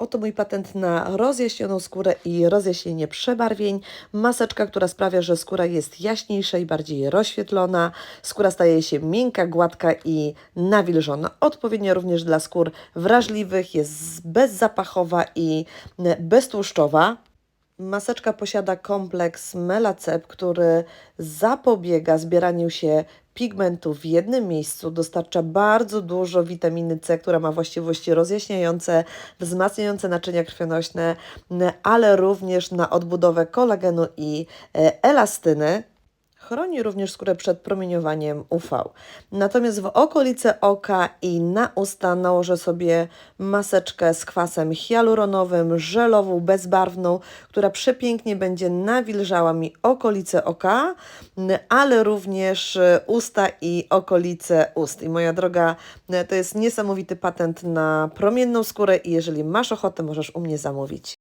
Oto mój patent na rozjaśnioną skórę i rozjaśnienie przebarwień. Maseczka, która sprawia, że skóra jest jaśniejsza i bardziej rozświetlona. Skóra staje się miękka, gładka i nawilżona. Odpowiednio również dla skór wrażliwych, jest bezzapachowa i beztłuszczowa. Maseczka posiada kompleks Melacep, który zapobiega zbieraniu się pigmentu w jednym miejscu, dostarcza bardzo dużo witaminy C, która ma właściwości rozjaśniające, wzmacniające naczynia krwionośne, ale również na odbudowę kolagenu i e, elastyny. Chroni również skórę przed promieniowaniem UV. Natomiast w okolice oka i na usta nałożę sobie maseczkę z kwasem hialuronowym, żelową, bezbarwną, która przepięknie będzie nawilżała mi okolice oka, ale również usta i okolice ust. I moja droga, to jest niesamowity patent na promienną skórę i jeżeli masz ochotę, możesz u mnie zamówić.